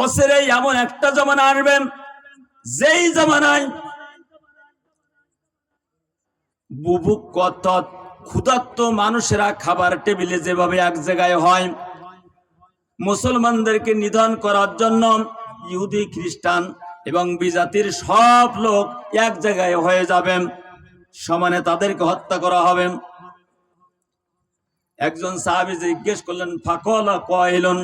ওসেরে এমন একটা জমানা আসবেন যেই জমানায় বুবুক কত ক্ষুধার্ত মানুষেরা খাবার টেবিলে যেভাবে এক জায়গায় হয়, মুসলমানদেরকে নিধন করার জন্য ইহুদি, খ্রিস্টান এবং বিজাতির সব লোক এক জায়গায় হয়ে যাবেন সমানে তাদেরকে হত্যা করা হবে। একজন সাহাবি জিজ্ঞেস করলেন, ফাকলা কয়লন?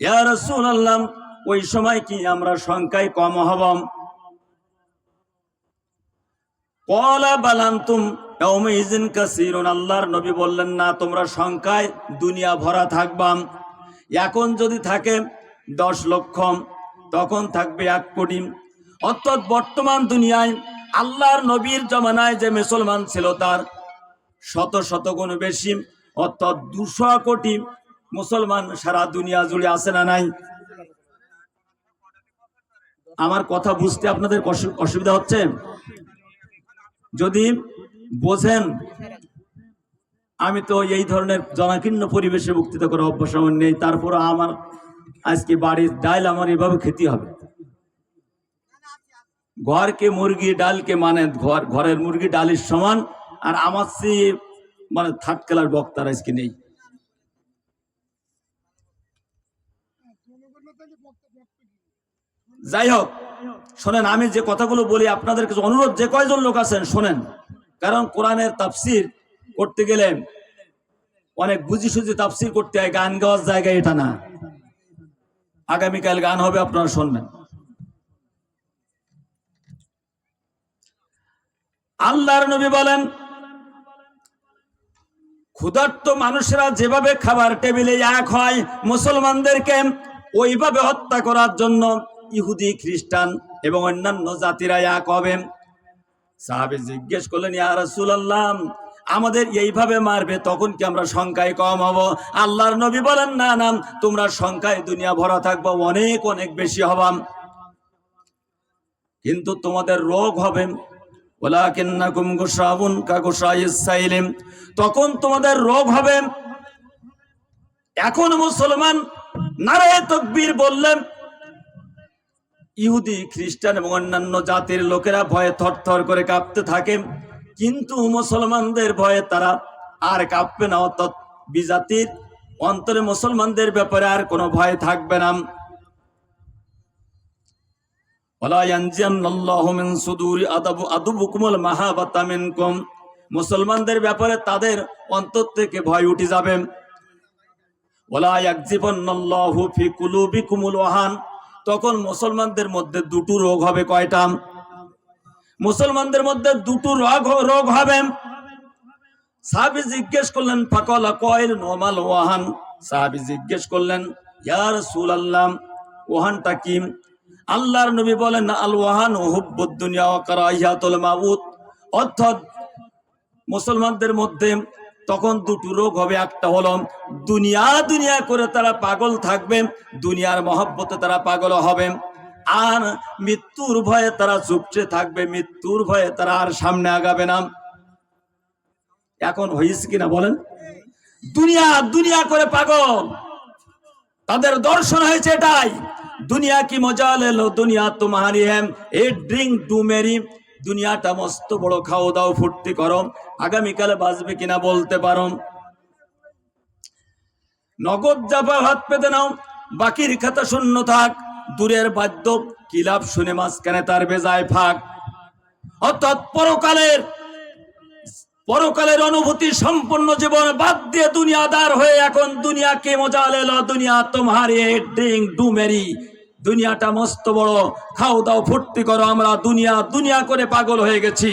ইয়া ওই সময় কি আমরা সংখ্যায় কম হব? কলা বালান্তুম আল্লাহর নবী বললেন, না, তোমরা সংখ্যায় দুনিয়া ভরা থাকবাম এখন যদি থাকে দশ লক্ষ, তখন থাকবে এক কোটি। অর্থাৎ বর্তমান দুনিয়ায় আল্লাহর নবীর জমানায় যে মুসলমান ছিল তার শত শত গুণ বেশি, অর্থাৎ দুশো কোটি মুসলমান সারা দুনিয়া জুড়ে আছে না নাই? আমার কথা বুঝতে আপনাদের অসুবিধা হচ্ছে? যদি বোঝেন, আমি তো এই ধরনের জনাকীর্ণ পরিবেশে বক্তৃতা করা অভ্যাস আমার নেই তারপর আমার আজকে বাড়ির ডাল আমার এভাবে খেতে হবে। ঘরকে মুরগি, ডালকে মানে ঘর, ঘরের মুরগি, ডালের সমান আর আমার চেয়ে মানে থার্ড ক্লাস বক্তার আজকে নেই। যাই হোক, শোনেন, আমি যে কথাগুলো বলি আপনাদের কাছে অনুরোধ, যে কয়জন লোক আছেন, শোনেন। কারণ কোরআনের তাফসির করতে গেলে অনেক বুঝি সুঝি তাফসির করতে হয়, গান গাওয়ার জায়গা এটা না। আগামীকাল গান হবে, আপনারা শুনবেন। আল্লাহর নবী বলেন ক্ষুধার্ত মানুষেরা যেভাবে খাবার টেবিলে এক হয়, মুসলমানদেরকে ওইভাবে হত্যা করার জন্য ইহুদি, খ্রিস্টান এবং অন্যান্য জাতিরা এক হবে। সাহাবে জিজ্ঞেস করলেন, ইয়া রাসূলুল্লাহ, আমাদের এইভাবে মারবে তখন কি আমরা সংখ্যায় কম হব? আল্লাহর নবী বলেন, না না, তোমরা সংখ্যায় দুনিয়া ভরা থাকব, অনেক অনেক বেশি হবাম কিন্তু তোমাদের রোগ হবে। গুসাইস তখন তোমাদের রোগ হবে। এখন মুসলমান নারে তকবীর বললেন, ইহুদি, খ্রিস্টান এবং অন্যান্য জাতির লোকেরা ভয়ে থরথর করে কাঁপতে থাকে, কিন্তু মুসলমানদের ভয়ে তারা আর কাঁপবে না। অর্থাৎ বিজাতির অন্তরে মুসলমানদের ব্যাপারে আর কোনো ভয় থাকবে না। মুসলমানদের ব্যাপারে তাদের অন্তর থেকে ভয় উঠে যাবে। তখন মুসলমানদের মধ্যে দুটো রোগ হবে কয়টা? মুসলমানদের মধ্যে দুটো রোগ রোগ হবে। সাহাবী জিজ্ঞেস করলেন, ফাকলা কয়েল নোমাল ওয়াহান? সাহাবী জিজ্ঞেস করলেন, ইয়া রাসূলুল্লাহ, ওয়াহানটা কি? আল্লাহর নবী বলেন আল ওয়াহান হুব্বুদ দুনিয়া ওয়া কারাহিয়াতুল মাউত। অর্থাৎ মুসলমানদের মধ্যে তখন দুটো রোগ হবে। একটা হলো দুনিয়া দুনিয়া করে তারা পাগল থাকবে, দুনিয়ার মহব্বতে তারা পাগল হবে। আর মৃত্যুর ভয়ে তারা চুপচে থাকবে, মৃত্যুর ভয়ে তারা আর সামনে আগাবে না। এখন হয়েছে কিনা বলেন? দুনিয়া দুনিয়া করে পাগল। তাদের দর্শন হয়েছে এটাই। দুনিয়া কি মজা লেলো দুনিয়া তোমারি হ্যাম এ ড্রিঙ্ক টু মেরি, দুনিয়াটা মস্ত বড়, খাও দাও, ফুর্তি করো। আগামীকালে বাঁচবে কিনা বলতে পারো। নগদ জাপা হাত পেতে নাও, বাকির খাতা শূন্য থাক। দূরের বাদ্য কিলাপ শুনে মাঝখানে তার বেজায় ফাঁক। অর্থাৎ পরকালের পরকালের অনুভূতি সম্পূর্ণ জীবন বাদ দিয়ে দুনিয়াদার হয়ে এখন দুনিয়াকে মজা লেলো দুনিয়া তোমার ড্রিঙ্ক ডু মেরি। দুনিয়াটা মস্ত বড়। খাও দাও, ফুর্তি করো আমরা। দুনিয়া দুনিয়া করে পাগল হয়ে গেছি।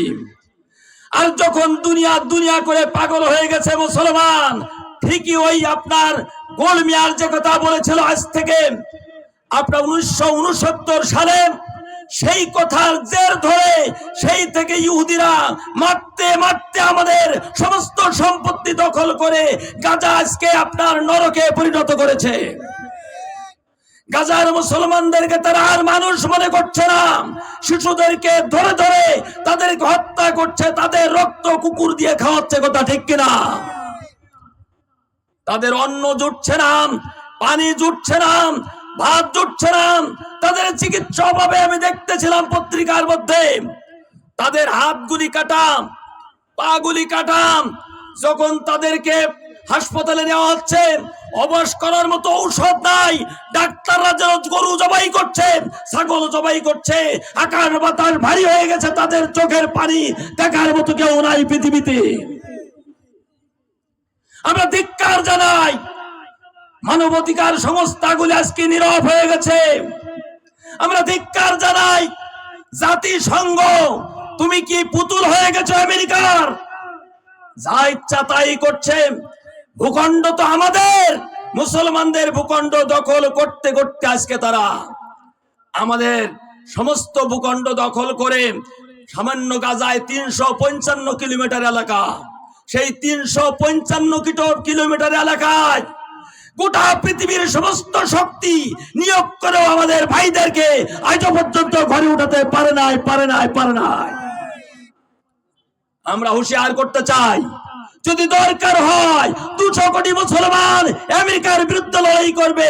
আর যখন দুনিয়া দুনিয়া করে পাগল হয়ে গেছে মুসলমান, ঠিকই ওই আপনার গোলমিয়ার যে কথা বলেছিল আজ থেকে, আপনার উনিশশো উনসত্তর সালে, সেই কথার জের ধরে সেই থেকে ইহুদিরা মারতে মারতে আমাদের সমস্ত সম্পত্তি দখল করে গাঁজা আজকে আপনার নরকে পরিণত করেছে। গাজার মুসলমানদেরকে তারা আর মানুষ মনে করছে না। শিশুদেরকে ধরে ধরে তাদেরকে হত্যা করছে, তাদের রক্ত কুকুর দিয়ে খাওয়াচ্ছে, কথা ঠিক কিনা? তাদের অন্ন জুটছে না, পানি জুটছে না, ভাত জুটছে না। তাদের চিকিৎসা অভাবে আমি দেখতেছিলাম পত্রিকার মধ্যে। তাদের হাতগুলি কাটাম পাগুলি কাটাম যখন তাদেরকে হাসপাতালে নেওয়া হচ্ছে। অবশ করার মতো ঔষধ নাই। ডাক্তাররা যেন গরু জবাই করছে, ছাগল জবাই করছে, আকাশ বাতাস ভারী হয়ে গেছে তাদের চোখের পানি। দেখার মতো কেউ নাই পৃথিবীতে। আমরা ধিক্কার জানাই। মানবাধিকার সংস্থাগুলি আজকে নীরব হয়ে গেছে। আমরা ধিক্কার জানাই। জাতিসংঘ, তুমি কি পুতুল হয়ে গেছো আমেরিকার? যা ইচ্ছা তাই করছে। ভূখণ্ড তো আমাদের। মুসলমানদের ভূখণ্ড দখল করতে করতে আজকে তারা আমাদের সমস্ত ভূখণ্ড দখল করে সামান্য গাজায় তিনশো পঞ্চান্ন কিলোমিটার এলাকা। সেই তিনশো পঞ্চান্ন কিলোমিটার এলাকায় গোটা পৃথিবীর সমস্ত শক্তি নিয়োগ করেও আমাদের ভাইদেরকে আজও পর্যন্ত ঘরে উঠাতে পারে নাই পারে নাই পারে নাই। আমরা হুঁশিয়ার করতে চাই যদি দরকার হয়, দুশো কোটি মুসলমান আমেরিকার বিরুদ্ধে লড়াই করবে,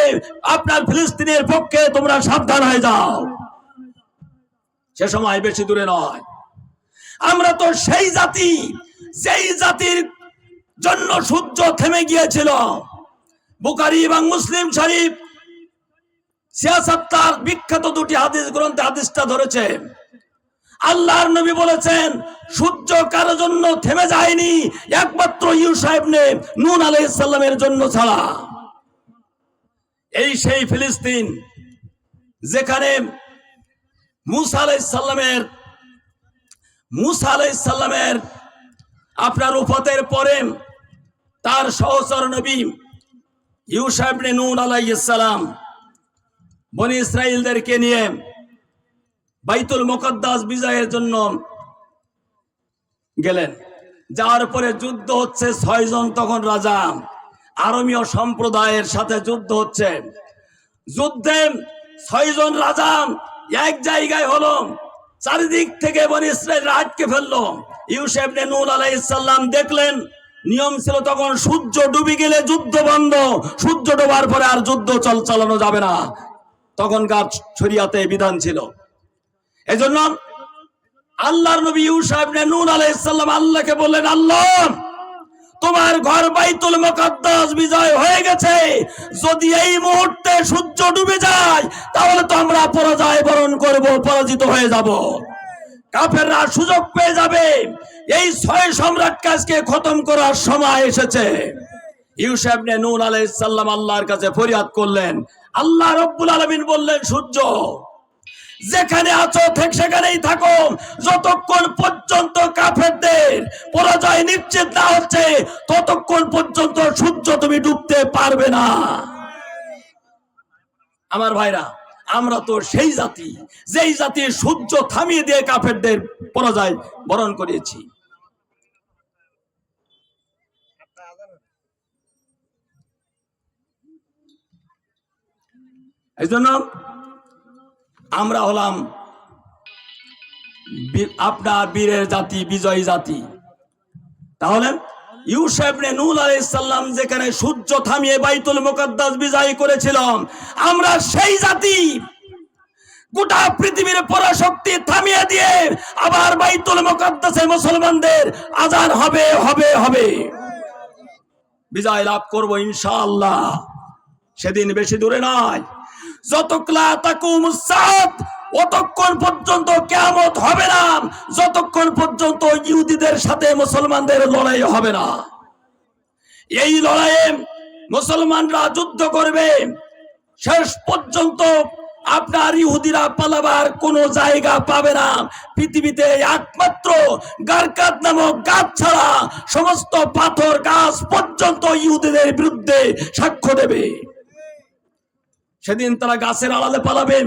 আপনার ফিলিস্তিনের পক্ষে তোমরা সাবধান হয়ে যাও। সে সময় বেশি দূরে নয়। আমরা তো সেই জাতি সেই জাতির জন্য সূর্য থেমে গিয়েছিল। বুকারি এবং মুসলিম শরীফ সিয়াসাত্তার বিখ্যাত দুটি হাদিস গ্রন্থে হাদিসটা ধরেছে। আল্লাহর নবী বলেছেন, সূর্য কারও জন্য থেমে যায়নি, একমাত্র ইউ সাহেব নে নুন আলাইসাল্লামের জন্য ছাড়া। এই সেই ফিলিস্তিন যেখানে মুসা আলাইসাল্লামের মুসা আলাইসাল্লামের আপনার উফতের পরে তার সহচর নবী ইউসাইবনে নুন আলাইসালাম বনি ইসরায়েলদেরকে নিয়ে বাইতুল মোকদ্দাস বিজয়ের জন্য গেলেন। যাওয়ার পরে যুদ্ধ হচ্ছে ছয়জন তখন রাজা। আরমীয় সম্প্রদায়ের সাথে যুদ্ধ হচ্ছে। যুদ্ধে ছয়জন রাজা এক জায়গায় হলো, চারিদিক থেকে বনি আটকে ফেলল। ইউসেফ নে নুন আলাইসাল্লাম দেখলেন, নিয়ম ছিল তখন সূর্য ডুবে গেলে যুদ্ধ বন্ধ, সূর্য ডোবার পরে আর যুদ্ধ চল, চালানো যাবে না। তখনকার ছড়িয়াতে বিধান ছিল এই জন্য আল্লাহর নবী ইউসাহেব নুন আলাইসাল্লাম আল্লাহকে বললেন, আল্লাহ, তোমার ঘর বাইতুল মুকাদ্দাস বিজয় হয়ে গেছে। যদি এই মুহূর্তে সূর্য ডুবে যায়, তাহলে তো আমরা পরাজয় বরণ করব, পরাজিত হয়ে যাব। কাফেররা সুযোগ পেয়ে যাবে। এই ছয় সম্রাটকে আজকে খতম করার সময় এসেছে। ইউসেফ নে নুন আলাইসাল্লাম আল্লাহর কাছে ফরিয়াদ করলেন। আল্লাহ রব্বুল আলমিন বললেন, সূর্য যেখানে আছো ঠিক সেখানেই থাকো। যতক্ষণ পর্যন্ত কাফেরদের পরাজয় নিশ্চিত না হচ্ছে, ততক্ষণ পর্যন্ত সূর্য তুমি ডুবতে পারবে না। আমার ভাইরা, আমরা তো সেই জাতি, যেই জাতি সূর্য থামিয়ে দিয়ে কাফেরদের পরাজয় বরণ করিয়েছি এই জন্য আমরা হলাম আপনার বীরের জাতি, বিজয়ী জাতি। তাহলে ইউসেফ নে নুল আলাইসাল্লাম যেখানে সূর্য থামিয়ে বাইতুল মুকদ্দাস বিজয়ী করেছিলাম আমরা সেই জাতি গোটা পৃথিবীর পরাশক্তি থামিয়ে দিয়ে আবার বাইতুল মুকদ্দাসে মুসলমানদের আজান হবে হবে হবে। বিজয় লাভ করব ইনশাআল্লাহ। সেদিন বেশি দূরে নয়। অতক্ষণ পর্যন্ত কেমত হবে না। যতক্ষণ পর্যন্ত ইহুদিদের সাথে মুসলমানদের লড়াই হবে না। এই লড়াইয়ে মুসলমানরা যুদ্ধ করবে। শেষ পর্যন্ত আপনার ইহুদিরা পালাবার কোনো জায়গা পাবে না। পৃথিবীতে একমাত্র গারকাত নামক গাছ ছাড়া সমস্ত পাথর গাছ পর্যন্ত ইহুদিদের বিরুদ্ধে সাক্ষ্য দেবে। সেদিন তারা গাছের আড়ালে পালাবেন,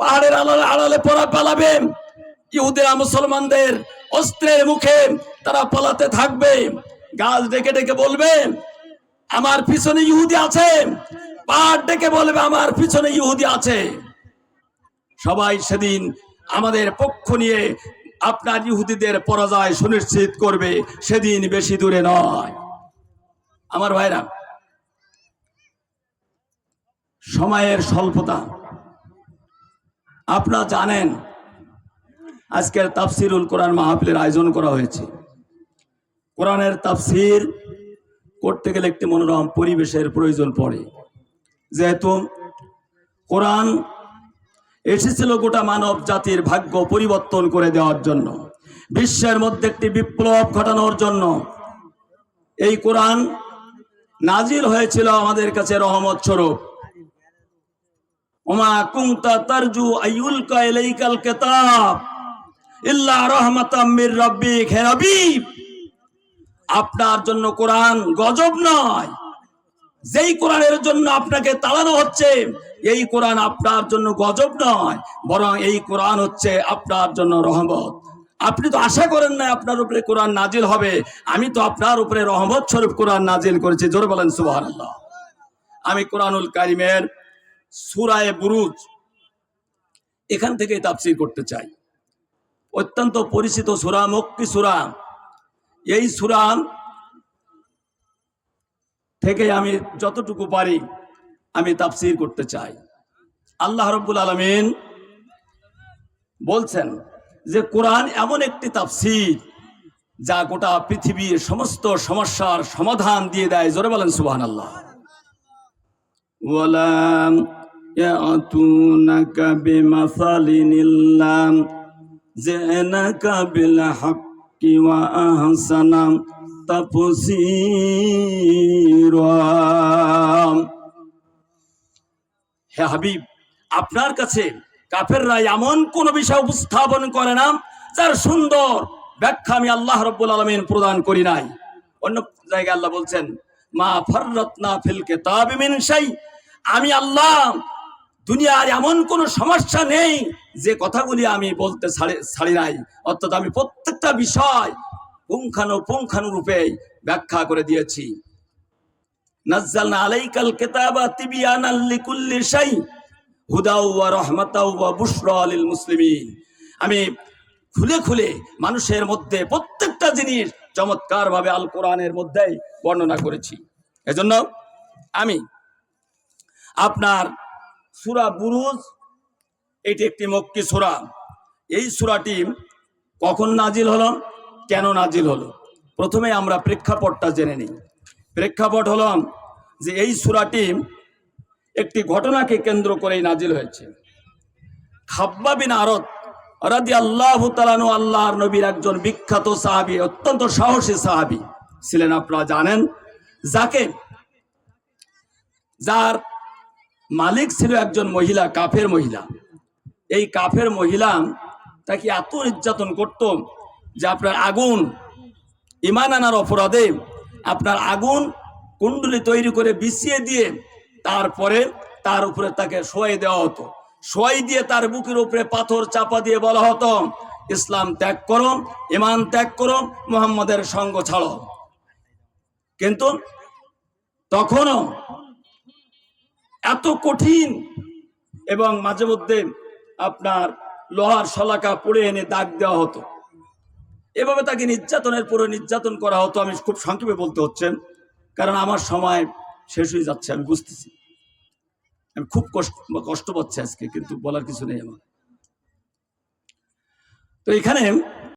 পাহাড়ের আড়ালে আড়ালে পড়া পালাবেন। ইহুদিরা, মুসলমানদের অস্ত্রের মুখে তারা পালাতে থাকবে। গাছ ডেকে ডেকে বলবে, আমার পিছনে ইহুদি আছে। পাহাড় ডেকে বলবে, আমার পিছনে ইহুদি আছে। সবাই সেদিন আমাদের পক্ষ নিয়ে আপনার ইহুদিদের পরাজয় সুনিশ্চিত করবে, সেদিন বেশি দূরে নয়। আমার ভাইরা সময়ের স্বল্পতা। আপনারা জানেন, আজকের তাফসিরুল কোরআন মাহফিলের আয়োজন করা হয়েছে। কোরআনের তাফসির করতে গেলে একটি মনোরম পরিবেশের প্রয়োজন পড়ে। যেহেতু কোরআন এসেছিল গোটা মানব জাতির ভাগ্য পরিবর্তন করে দেওয়ার জন্য, বিশ্বের মধ্যে একটি বিপ্লব ঘটানোর জন্য। এই কোরআন নাজিল হয়েছিল আমাদের কাছে রহমত স্বরূপ। কুংতা মির আপনার জন্য কোরআন গজব নয়। যেই কোরআনের জন্য আপনাকে তাড়ানো হচ্ছে, এই কোরআন আপনার জন্য গজব নয়, বরং এই কোরআন হচ্ছে আপনার জন্য রহমত। আপনি তো আশা করেন না আপনার উপরে কোরআন নাজিল হবে। আমি তো আপনার উপরে রহমত স্বরূপ কোরআন নাজিল করেছি। জোরে বলেন সুবহানাল্লাহ। আমি কোরআনুল কারিমের সুরায়ে বুরুজ। এখান থেকে তাফসির করতে চাই। অত্যন্ত পরিচিত সুরা মক্কি সুরা। এই সুরা থেকে আমি যতটুকু পারি, আমি তাফসির করতে চাই। আল্লাহ রব্বুল আলমিন বলছেন যে, কোরআন এমন একটি তাফসির যা গোটা পৃথিবীর সমস্ত সমস্যার সমাধান দিয়ে দেয়। জোরে বলেন সুবহান আল্লাহ ওয়ালাম يأتونك بمثل إلا جئناك بالحق وأحسن تفسيرا হে হাবিব আপনার কাছে কাফেররা এমন কোন বিষয় উপস্থাপন করে না যার সুন্দর ব্যাখ্যা আমি আল্লাহ রব্বুল আলমিন প্রদান করি নাই অন্য জায়গায় আল্লাহ বলছেন মা ফররত্না ফিল কেতাব মিন শাই আমি আল্লাহ, দুনিয়ার এমন কোন সমস্যা নেই যে কথাগুলি আমি বলতে ছাড়ি নাই। অর্থাৎ আমি প্রত্যেকটা বিষয় পুঙ্খানু পুঙ্খানু রূপে ব্যাখ্যা করে দিয়েছি। নাজ্জালনা আলাইকাল কিতাবা তিবিয়ানাল লিকুল্লি শাই, হুদাও ওয়া রাহমাতাও ওয়া বুশরা লিল আমি খুলে খুলে মানুষের মধ্যে প্রত্যেকটা জিনিস চমৎকার ভাবে আল কোরআনের মধ্যেই বর্ণনা করেছি। এজন্য আমি আপনার সূরা বুরুজ, এটি একটি মক্কি সূরা। এই সূরাটি কখন নাজিল হলো? কেন নাজিল হলো? প্রথমে আমরা প্রেক্ষাপটটা জেনে নিই। প্রেক্ষাপট হল যে এই সূরাটি একটি ঘটনাকে কেন্দ্র করেই নাজিল হয়েছে। খাব্বা বিন আরত রাদি আল্লাহ তালানু আল্লাহর নবীর একজন বিখ্যাত সাহাবি, অত্যন্ত সাহসী সাহাবি ছিলেন। আপনারা জানেন, যাকে, যার মালিক ছিল একজন মহিলা, কাফের মহিলা। এই কাফের মহিলা তাকে এত নির্যাতন করত যে আপনার আগুন, ইমান আনার অপরাধে আপনার আগুন কুণ্ডলি তৈরি করে বিছিয়ে দিয়ে তারপরে তার উপরে তাকে শোয়াই দেওয়া হতো। শোয়াই দিয়ে তার বুকের উপরে পাথর চাপা দিয়ে বলা হতো, ইসলাম ত্যাগ করো ইমান ত্যাগ করো, মোহাম্মদের সঙ্গ ছাড়ো। কিন্তু তখনও এত কঠিন এবং মাঝে মধ্যে আপনার লোহার শলাকা পড়ে এনে দাগ দেওয়া হতো। এভাবে তাকে নির্যাতনের পরে নির্যাতন করা হতো, আমি খুব সংক্ষেপে বলতে হচ্ছেন, কারণ আমার সময় শেষ হয়ে যাচ্ছে, আমি বুঝতেছি। আমি খুব কষ্ট কষ্ট পাচ্ছি আজকে, কিন্তু বলার কিছু নেই আমার। তো এখানে